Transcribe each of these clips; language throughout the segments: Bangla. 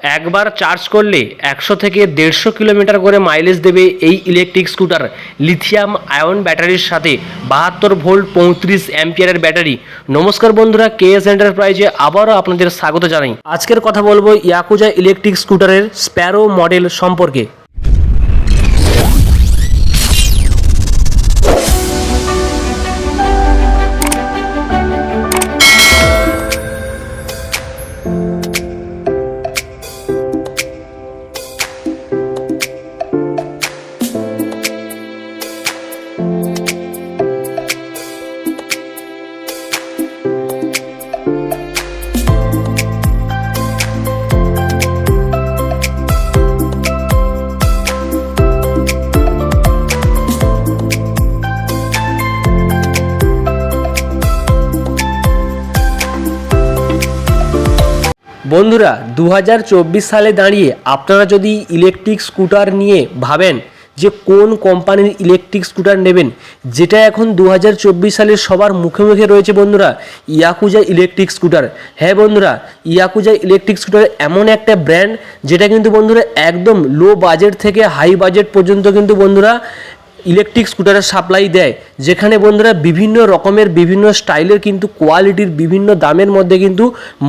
একবার চার্জ করলে একশো থেকে দেড়শো কিলোমিটার করে মাইলেজ দেবে এই ইলেকট্রিক স্কুটার। লিথিয়াম আয়ন ব্যাটারির সাথে বাহাত্তর ভোল্ট পঁয়ত্রিশ অ্যাম্পিয়ারের ব্যাটারি। নমস্কার বন্ধুরা কে এস এন্টারপ্রাইজে আবারও আপনাদের স্বাগত জানাই। আজকের কথা বলব ইয়াকুজা ইলেকট্রিক স্কুটারের স্প্যারো মডেল সম্পর্কে। বন্ধুরা দু হাজার চব্বিশ সালে দাঁড়িয়ে আপনারা যদি ইলেকট্রিক স্কুটার নিয়ে ভাবেন যে কোন কোম্পানির ইলেকট্রিক স্কুটার নেবেন, যেটা এখন দু সালে সবার মুখে মুখে রয়েছে বন্ধুরা ইয়াকুজা ইলেকট্রিক স্কুটার হ্যাঁ বন্ধুরা ইয়াকুজা ইলেকট্রিক স্কুটার এমন একটা ব্র্যান্ড যেটা কিন্তু বন্ধুরা একদম লো বাজেট থেকে হাই বাজেট পর্যন্ত কিন্তু বন্ধুরা ইলেকট্রিক স্কুটারের সাপ্লাই দেয়। যেখানে বন্ধুরা বিভিন্ন রকমের, বিভিন্ন স্টাইলের কিন্তু কোয়ালিটির বিভিন্ন দামের মধ্যে কিন্তু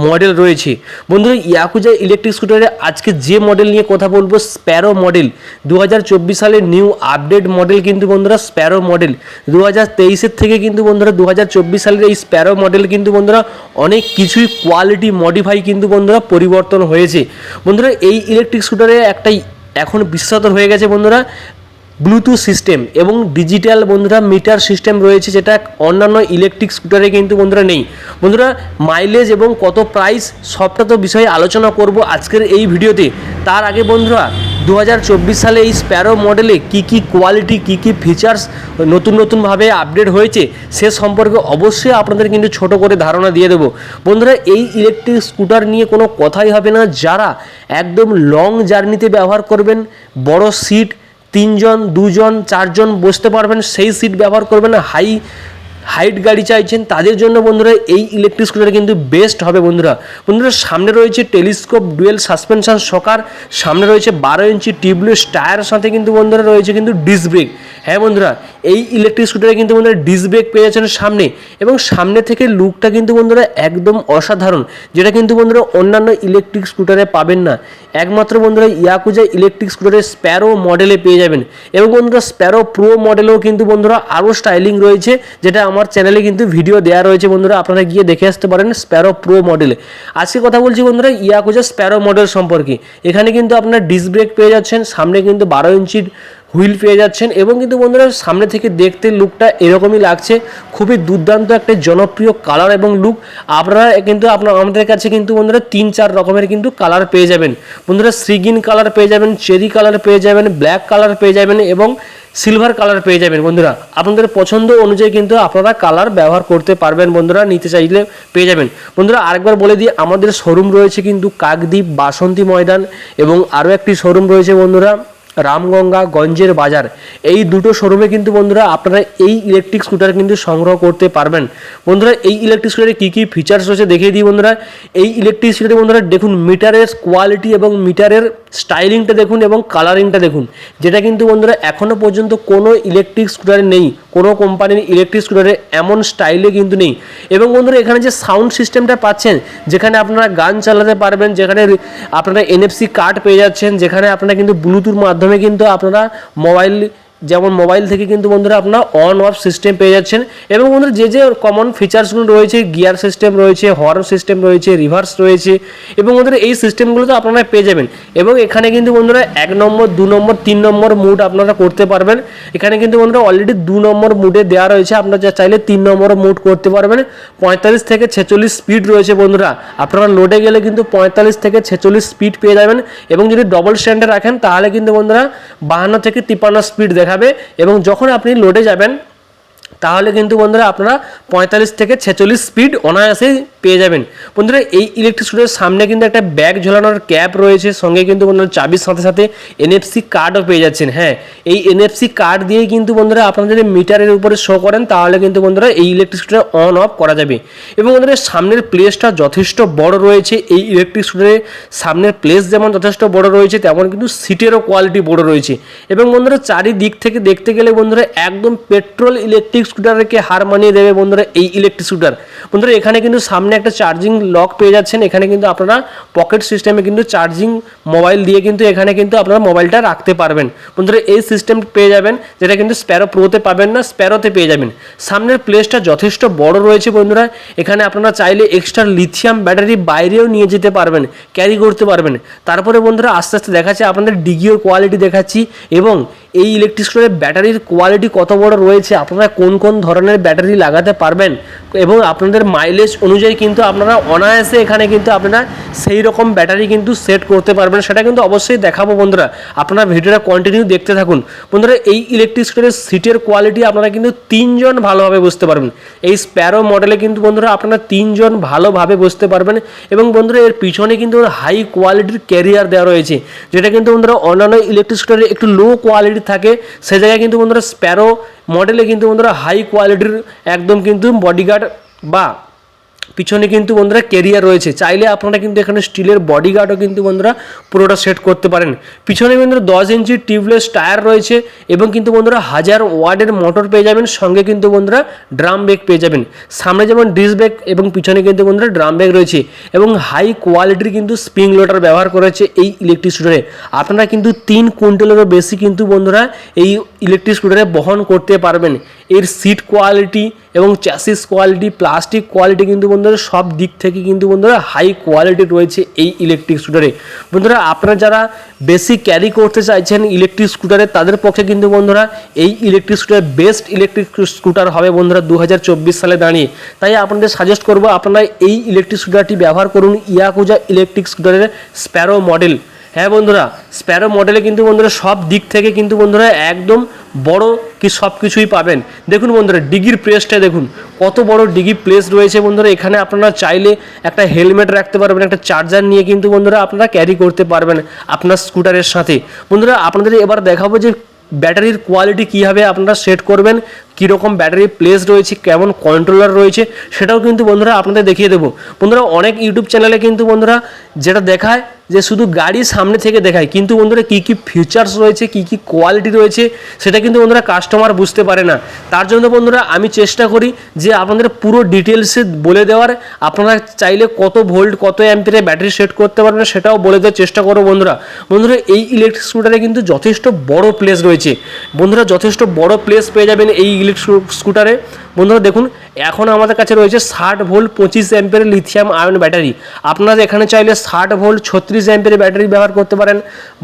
মডেল রয়েছে। বন্ধুরা ইয়াকুজা ইলেকট্রিক স্কুটারে আজকে যে মডেল নিয়ে কথা বলব স্প্যারো মডেল দু হাজার চব্বিশ সালের নিউ আপডেট মডেল কিন্তু বন্ধুরা স্প্যারো মডেল দু হাজার থেকে কিন্তু বন্ধুরা দু হাজার চব্বিশ সালের এই স্প্যারো মডেল কিন্তু বন্ধুরা অনেক কিছুই কোয়ালিটি মডিফাই কিন্তু বন্ধুরা পরিবর্তন হয়েছে। বন্ধুরা, এই ইলেকট্রিক স্কুটারে একটাই এখন বিশ্বত হয়ে গেছে বন্ধুরা ব্লুটুথ সিস্টেম এবং ডিজিটাল বন্ধুরা মিটার সিস্টেম রয়েছে যেটা অন্যান্য ইলেকট্রিক স্কুটারে কিন্তু বন্ধুরা নেই। বন্ধুরা মাইলেজ এবং কত প্রাইস সবটা তো বিষয়ে আলোচনা করব আজকের এই ভিডিওতে। তার আগে বন্ধুরা দু হাজার চব্বিশ সালে এই স্প্যারো মডেলে কি কি কোয়ালিটি কি কি ফিচার্স নতুন নতুনভাবে আপডেট হয়েছে সে সম্পর্কে অবশ্যই আপনাদের কিন্তু ছোট করে ধারণা দিয়ে দেবো। বন্ধুরা, এই ইলেকট্রিক স্কুটার নিয়ে কোনো কথাই হবে না। যারা একদম লং জার্নিতে ব্যবহার করবেন, বড় সিট তিনজন দুজন চারজন বসতে পারবেন সেই সিট ব্যবহার করবেন হাই হাইট গাড়ি চাইছেন, তাদের জন্য বন্ধুরা এই ইলেকট্রিক স্কুটার কিন্তু বেস্ট হবে বন্ধুরা। বন্ধুরা, সামনে রয়েছে টেলিস্কোপ ডুয়েল সাসপেনশন সকার সামনে রয়েছে বারো ইঞ্চি টিউবলেস টায়ারের সাথে কিন্তু বন্ধুরা রয়েছে কিন্তু ডিস ব্রেক হ্যাঁ বন্ধুরা, এই ইলেকট্রিক স্কুটারে কিন্তু বন্ধুরা ডিস ব্রেক পেয়ে যাচ্ছেন সামনে এবং সামনে থেকে লুকটা কিন্তু বন্ধুরা একদম অসাধারণ, যেটা কিন্তু বন্ধুরা অন্যান্য ইলেকট্রিক স্কুটারে পাবেন না। একমাত্র বন্ধুরা ইয়াকুজা ইলেকট্রিক স্কুটারের স্প্যারো মডেলে পেয়ে যাবেন এবং বন্ধুরা স্প্যারো প্রো মডেলেও কিন্তু বন্ধুরা আরও স্টাইলিং রয়েছে, যেটা আমার চ্যানেলে কিন্তু ভিডিও দেওয়া রয়েছে বন্ধুরা, আপনারা গিয়ে দেখে আসতে পারেন স্প্যারো প্রো মডেলে আজকে কথা বলছি বন্ধুরা ইয়াকুজা স্প্যারো মডেল সম্পর্কে। এখানে কিন্তু আপনার ডিস ব্রেক পেয়ে যাচ্ছেন, সামনে কিন্তু বারো ইঞ্চির হুইল পেয়ে যাচ্ছেন এবং কিন্তু বন্ধুরা সামনে থেকে দেখতে লুকটা এরকমই লাগছে। খুবই দুর্দান্ত একটা জনপ্রিয় কালার এবং লুক আপনারা কিন্তু আপনার, আমাদের কাছে কিন্তু বন্ধুরা তিন চার রকমের কিন্তু কালার পেয়ে যাবেন। বন্ধুরা সিগিন কালার পেয়ে যাবেন, চেরি কালার পেয়ে যাবেন ব্ল্যাক কালার পেয়ে যাবেন এবং সিলভার কালার পেয়ে যাবেন বন্ধুরা। আপনাদের পছন্দ অনুযায়ী কিন্তু আপনারা কালার ব্যবহার করতে পারবেন বন্ধুরা, নিতে চাইলে পেয়ে যাবেন। বন্ধুরা আরেকবার বলে দিই, আমাদের শোরুম রয়েছে কিন্তু কাকদ্বীপ বাসন্তী ময়দান এবং আরও একটি শোরুম রয়েছে বন্ধুরা। রামগঙ্গা, গঞ্জের বাজার, এই দুটো শোরুমে কিন্তু বন্ধুরা আপনারা এই ইলেকট্রিক স্কুটার কিন্তু সংগ্রহ করতে পারবেন। বন্ধুরা, এই ইলেকট্রিক স্কুটারে কী কী ফিচার্স রয়েছে দেখিয়ে দিই বন্ধুরা। এই ইলেকট্রিক স্কুটারে বন্ধুরা দেখুন মিটারের কোয়ালিটি এবং মিটারের স্টাইলিংটা দেখুন এবং কালারিংটা দেখুন। যেটা কিন্তু বন্ধুরা এখনও পর্যন্ত কোনো ইলেকট্রিক স্কুটারে নেই। কোনো কোম্পানির ইলেকট্রিক স্কুটারে এমন স্টাইলে কিন্তু নেই। এবং বন্ধুরা, এখানে যে সাউন্ড সিস্টেমটা পাচ্ছেন, যেখানে আপনারা গান চালাতে পারবেন, যেখানে আপনারা এনএফসি কার্ড পেয়ে যাচ্ছেন, যেখানে আপনারা কিন্তু ব্লুটুথ মাধ্যমে কিন্তু আপনারা মোবাইল যেমন মোবাইল থেকে কিন্তু বন্ধুরা আপনার অন অফ সিস্টেম পেয়ে যাচ্ছেন। এবং বন্ধুরা যে যে কমন ফিচার্সগুলো রয়েছে গিয়ার সিস্টেম রয়েছে হর্ন সিস্টেম রয়েছে রিভার্স রয়েছে, এবং বন্ধুরা এই সিস্টেমগুলো তো আপনারা পেয়ে যাবেন। এবং এখানে কিন্তু বন্ধুরা এক নম্বর, দু নম্বর, তিন নম্বর মুড আপনারা করতে পারবেন। এখানে কিন্তু বন্ধুরা অলরেডি দু নম্বর মুডে দেওয়া রয়েছে। আপনারা যা চাইলে তিন নম্বর মুড করতে পারবেন। পঁয়তাল্লিশ থেকে ছেচল্লিশ স্পিড রয়েছে বন্ধুরা। আপনারা লোডে গেলে কিন্তু পঁয়তাল্লিশ থেকে ছেচল্লিশ স্পিড পেয়ে যাবেন। এবং যদি ডবল স্ট্যান্ডে রাখেন, তাহলে কিন্তু বন্ধুরা বাহান্ন থেকে তিপ্পান্ন স্পিড দেখাবে এবং যখন আপনি লোডে যাবেন তাহলে কিন্তু বন্ধুরা আপনারা পঁয়তাল্লিশ থেকে ছেচল্লিশ স্পিড অনায়াসে পেয়ে যাবেন। বন্ধুরা, এই ইলেকট্রিক স্কুটারের সামনে কিন্তু একটা ব্যাগ ঝোলানোর ক্যাপ রয়েছে, সঙ্গে কিন্তু বন্ধুরা চাবির সাথে সাথে এনএফসি কার্ডও পেয়ে যাচ্ছেন হ্যাঁ। এই এনএফসি কার্ড দিয়েই কিন্তু বন্ধুরা আপনারা যদি মিটারের উপরে শো করেন, তাহলে কিন্তু বন্ধুরা এই ইলেকট্রিক স্কুটার অন অফ করা যাবে। এবং বন্ধুরা, সামনের প্লেসটা যথেষ্ট বড় রয়েছে, এই ইলেকট্রিক স্কুটারের সামনের প্লেস যেমন যথেষ্ট বড় রয়েছে, তেমন কিন্তু সিটেরও কোয়ালিটি বড় রয়েছে। এবং বন্ধুরা, চারিদিক থেকে দেখতে গেলে বন্ধুরা একদম পেট্রোল ইলেকট্রিক স্কুটারকে হার মানিয়ে দেবে বন্ধুরা এই ইলেকট্রিক স্কুটার বন্ধুরা, এখানে কিন্তু সামনে একটা চার্জিং লক পেয়ে যাচ্ছেন। এখানে কিন্তু আপনারা পকেট সিস্টেমে কিন্তু চার্জিং মোবাইল দিয়ে কিন্তু এখানে কিন্তু আপনারা মোবাইলটা রাখতে পারবেন। বন্ধুরা, এই সিস্টেম পেয়ে যাবেন, যেটা কিন্তু স্প্যারো প্রোতে পাবেন না স্প্যারোতে পেয়ে যাবেন। সামনের প্লেসটা যথেষ্ট বড় রয়েছে বন্ধুরা। এখানে আপনারা চাইলে এক্সট্রা লিথিয়াম ব্যাটারি বাইরেও নিয়ে যেতে পারবেন ক্যারি করতে পারবেন। তারপরে বন্ধুরা, আস্তে আস্তে দেখাচ্ছে, আপনাদের ডিগিওর কোয়ালিটি দেখাচ্ছি এবং এই ইলেকট্রিক স্টোরের ব্যাটারির কোয়ালিটি কত বড় রয়েছে? আপনারা কোন কোন ধরনের ব্যাটারি লাগাতে পারবেন? এবং আপনাদের মাইলেজ অনুযায়ী কিন্তু আপনারা অনায়াসে এখানে কিন্তু আপনারা সেই রকম ব্যাটারি কিন্তু সেট করতে পারবেন। সেটা কিন্তু অবশ্যই দেখাবো বন্ধুরা। আপনারা ভিডিওটা কন্টিনিউ দেখতে থাকুন। বন্ধুরা, এই ইলেকট্রিক স্টোরের সিটের কোয়ালিটি আপনারা কিন্তু তিনজন ভালোভাবে বুঝতে পারবেন। এই স্প্যারো মডেলে কিন্তু বন্ধুরা আপনারা তিনজন ভালোভাবে বসতে পারবেন এবং বন্ধুরা, এর পিছনে কিন্তু হাই কোয়ালিটির ক্যারিয়ার দেওয়া রয়েছে। যেটা কিন্তু বন্ধুরা অন্যান্য ইলেকট্রিক স্কুটারে একটু লো কোয়ালিটি থাকে। সে জায়গায় কিন্তু বন্ধুরা স্প্যারো মডেলে কিন্তু বন্ধুরা হাই কোয়ালিটির একদম কিন্তু বডিগার্ড বা পিছনে কিন্তু বন্ধুরা কেরিয়ার রয়েছে। চাইলে আপনারা কিন্তু এখানে স্টিলের বডিগার্ডও কিন্তু বন্ধুরা পুরোটা সেট করতে পারেন। পিছনে বন্ধুরা দশ ইঞ্চি টিউবলেস টায়ার রয়েছে এবং কিন্তু বন্ধুরা হাজার ওয়ার্ডের মোটর পেয়ে যাবেন, সঙ্গে কিন্তু বন্ধুরা ড্রাম ব্রেক পেয়ে যাবেন। সামনে যেমন ডিস ব্রেক এবং পিছনে কিন্তু বন্ধুরা ড্রাম ব্রেক রয়েছে এবং হাই কোয়ালিটির কিন্তু স্প্রিং লোডার ব্যবহার করেছে এই ইলেকট্রিক স্কুটারে আপনারা কিন্তু তিন কুইন্টালেরও বেশি কিন্তু বন্ধুরা এই ইলেকট্রিক স্কুটারে বহন করতে পারবেন। এর সিট কোয়ালিটি এবং চ্যাসিস কোয়ালিটি প্লাস্টিক কোয়ালিটি কিন্তু বন্ধুরা সব দিক থেকে কিন্তু বন্ধুরা হাই কোয়ালিটি রয়েছে এই ইলেকট্রিক স্কুটারে বন্ধুরা আপনারা যারা বেশি ক্যারি করতে চাইছেন ইলেকট্রিক স্কুটারে তাদের পক্ষে কিন্তু বন্ধুরা এই electric scooter best electric scooter হবে বন্ধুরা দু হাজার চব্বিশ সালে দাঁড়িয়ে। তাই আপনাদের সাজেস্ট করব, আপনারা এই ইলেকট্রিক স্কুটারটি ব্যবহার করুন ইয়াকুজা ইলেকট্রিক স্কুটারের স্প্যারো মডেল হ্যাঁ বন্ধুরা স্প্যারো মডেলে কিন্তু বন্ধুরা সব দিক থেকে কিন্তু বন্ধুরা একদম বড় কি সব কিছুই পাবেন। দেখুন বন্ধুরা ডিগির প্লেসটা দেখুন, কত বড় ডিগি প্লেস রয়েছে বন্ধুরা। এখানে আপনারা চাইলে একটা হেলমেট রাখতে পারবেন, একটা চার্জার নিয়ে কিন্তু বন্ধুরা আপনারা ক্যারি করতে পারবেন আপনার স্কুটারের সাথে। বন্ধুরা, আপনাদের এবার দেখাবো যে ব্যাটারির কোয়ালিটি কীভাবে আপনারা সেট করবেন কীরকম ব্যাটারি প্লেস রয়েছে, কেমন কন্ট্রোলার রয়েছে, সেটাও কিন্তু বন্ধুরা আপনাদের দেখিয়ে দেবো। বন্ধুরা, অনেক ইউটিউব চ্যানেলে কিন্তু বন্ধুরা যেটা দেখায় যে শুধু গাড়ি সামনে থেকে দেখায়, কিন্তু বন্ধুরা কী কী ফিচার্স রয়েছে, কী কী কোয়ালিটি রয়েছে, সেটা কিন্তু বন্ধুরা কাস্টমার বুঝতে পারে না। তার জন্য বন্ধুরা আমি চেষ্টা করি যে আপনাদের পুরো ডিটেলসে বলে দেওয়ার। আপনারা চাইলে কত ভোল্ট কত অ্যাম্পিয়ারে ব্যাটারি সেট করতে পারবেন সেটাও বলে দেওয়ার চেষ্টা করো বন্ধুরা। বন্ধুরা, এই ইলেকট্রিক স্কুটারে কিন্তু যথেষ্ট বড় প্লেস রয়েছে। বন্ধুরা, যথেষ্ট বড় প্লেস পেয়ে যাবেন এই ইলেকট্রিক স্কুটারে বন্ধুরা দেখুন, এখন আমাদের কাছে রয়েছে ষাট ভোল্ট পঁচিশ অ্যাম্পের লিথিয়াম আয়ন ব্যাটারি আপনারা এখানে চাইলে ষাট ভোল্ট ছত্রিশ অ্যাম্পের ব্যাটারি ব্যবহার করতে পারেন,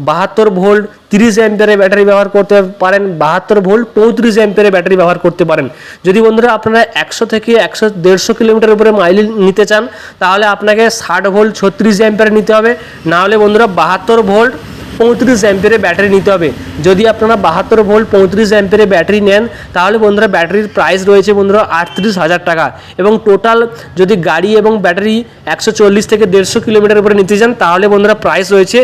বাহাত্তর ভোল্ট তিরিশ অ্যাম্পের ব্যাটারি ব্যবহার করতে পারেন, বাহাত্তর ভোল্ট পঁয়ত্রিশ অ্যাম্পের ব্যাটারি ব্যবহার করতে পারেন। যদি বন্ধুরা আপনারা একশো থেকে একশো দেড়শো কিলোমিটার উপরে মাইল নিতে চান, তাহলে আপনাকে ষাট ভোল্ট ছত্রিশ অ্যাম্পের নিতে হবে। না হলে বন্ধুরা বাহাত্তর ভোল্ট পঁয়ত্রিশ অ্যাম্পের ব্যাটারি নিতে হবে। যদি আপনারা বাহাত্তর ভোল্ট পঁয়ত্রিশ অ্যাম্পের ব্যাটারি নেন, তাহলে বন্ধুরা ব্যাটারির প্রাইস রয়েছে বন্ধুরা আটত্রিশ হাজার টাকা। এবং টোটাল যদি গাড়ি এবং ব্যাটারি একশো চল্লিশ থেকে দেড়শো কিলোমিটার উপরে নিতে যান তাহলে বন্ধুরা প্রাইস রয়েছে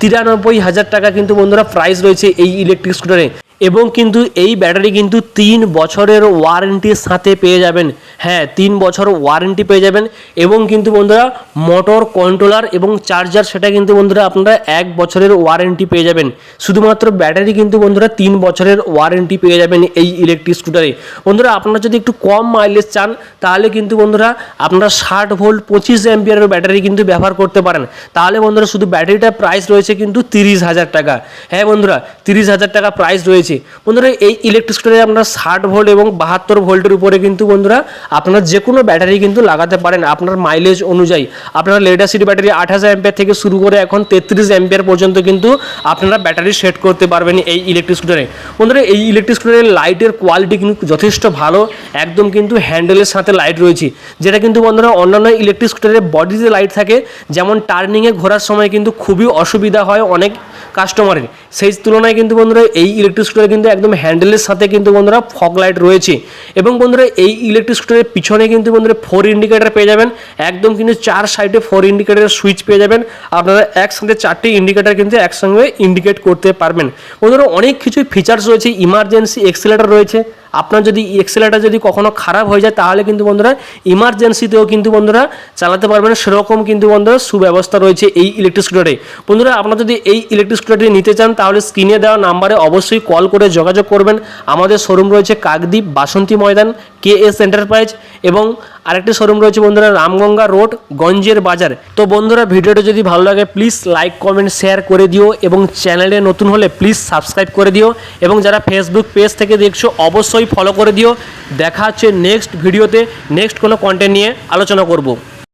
তিরানব্বই হাজার টাকা। কিন্তু বন্ধুরা প্রাইস রয়েছে এই ইলেকট্রিক স্কুটারে এবং কিন্তু এই ব্যাটারি কিন্তু তিন বছরের ওয়ারেন্টির সাথে পেয়ে যাবেন। হ্যাঁ তিন বছর ওয়ারেন্টি পেয়ে যাবেন এবং কিন্তু বন্ধুরা মোটর কন্ট্রোলার এবং চার্জার সেটা কিন্তু বন্ধুরা আপনারা এক বছরের ওয়ারেন্টি পেয়ে যাবেন। শুধুমাত্র ব্যাটারি কিন্তু বন্ধুরা তিন বছরের ওয়ারেন্টি পেয়ে যাবেন এই ইলেকট্রিক স্কুটারে বন্ধুরা, আপনারা যদি একটু কম মাইলেজ চান, তাহলে কিন্তু বন্ধুরা আপনারা ষাট ভোল্ট পঁচিশ অ্যাম্পিয়ারের ব্যাটারি কিন্তু ব্যবহার করতে পারেন। তাহলে বন্ধুরা শুধু ব্যাটারিটার প্রাইস রয়েছে কিন্তু তিরিশ হাজার টাকা। হ্যাঁ বন্ধুরা, তিরিশ হাজার টাকা প্রাইস রয়েছে। বন্ধুরা, এই ইলেকট্রিক স্কুটারে আপনারা ষাট ভোল্ট এবং বাহাত্তর ভোল্টের উপরে কিন্তু বন্ধুরা, আপনারা যে কোনো ব্যাটারি কিন্তু লাগাতে পারেন। আপনার মাইলেজ অনুযায়ী। আপনারা সিটি ব্যাটারি আঠাশ অ্যাম্পিয়ার থেকে শুরু করে এখন তেত্রিশ অ্যাম্পিয়ার পর্যন্ত কিন্তু আপনারা ব্যাটারি সেট করতে পারবেন এই ইলেকট্রিক স্কুটারে বন্ধুরা, এই ইলেকট্রিক স্কুটারের লাইটের কোয়ালিটি কিন্তু যথেষ্ট ভালো। একদম কিন্তু হ্যান্ডেলের সাথে লাইট রয়েছে। যেটা কিন্তু বন্ধুরা, অন্যান্য ইলেকট্রিক স্কুটারের বডিতে লাইট থাকে। যেমন টার্নিংয়ে ঘোরার সময় কিন্তু খুবই অসুবিধা হয় অনেক কাস্টমারের সেই তুলনায় কিন্তু বন্ধুরা, এই ইলেকট্রিক স্কুটারে কিন্তু একদম হ্যান্ডেলের সাথে কিন্তু বন্ধুরা ফগ লাইট রয়েছে। এবং বন্ধুরা এই ইলেকট্রিক স্কুটারের পিছনে কিন্তু বন্ধুরা ফোর ইন্ডিকেটার পেয়ে যাবেন। একদম কিন্তু চার সাইডে ফোর ইন্ডিকেটারের সুইচ পেয়ে যাবেন। আপনারা একসাথে চারটি ইন্ডিকেটার কিন্তু একসঙ্গে ইন্ডিকেট করতে পারবেন। বন্ধুরা অনেক কিছু ফিচার্স রয়েছে ইমার্জেন্সি এক্সিলেটার রয়েছে আপনার যদি এক্সেলেটার যদি কখনো খারাপ হয়ে যায়, তাহলে কিন্তু বন্ধুরা ইমার্জেন্সিতেও কিন্তু বন্ধুরা চালাতে পারবেন। সেরকম কিন্তু বন্ধুরা সুব্যবস্থা রয়েছে এই ইলেকট্রিক স্কুটারে বন্ধুরা, আপনারা যদি এই ইলেকট্রিক স্কুটারটি নিতে চান, তাহলে স্ক্রিনে দেওয়া নাম্বারে অবশ্যই কল করে যোগাযোগ করবেন। আমাদের শোরুম রয়েছে কাকদ্বীপ বাসন্তী ময়দান কে এস এন্টারপ্রাইজ এবং আরেকটি শোরুম রয়েছে বন্ধুরা রামগঙ্গা রোড, গঞ্জের বাজার। তো বন্ধুরা, ভিডিওটা যদি ভালো লাগে প্লিজ লাইক কমেন্ট শেয়ার করে দিও এবং চ্যানেলে নতুন হলে প্লিজ সাবস্ক্রাইব করে দিও। এবং যারা ফেসবুক পেজ থেকে দেখছ অবশ্যই ফলো করে দিও। দেখা হচ্ছে নেক্সট ভিডিওতে নেক্সট কোনো কন্টেন্ট নিয়ে আলোচনা করব।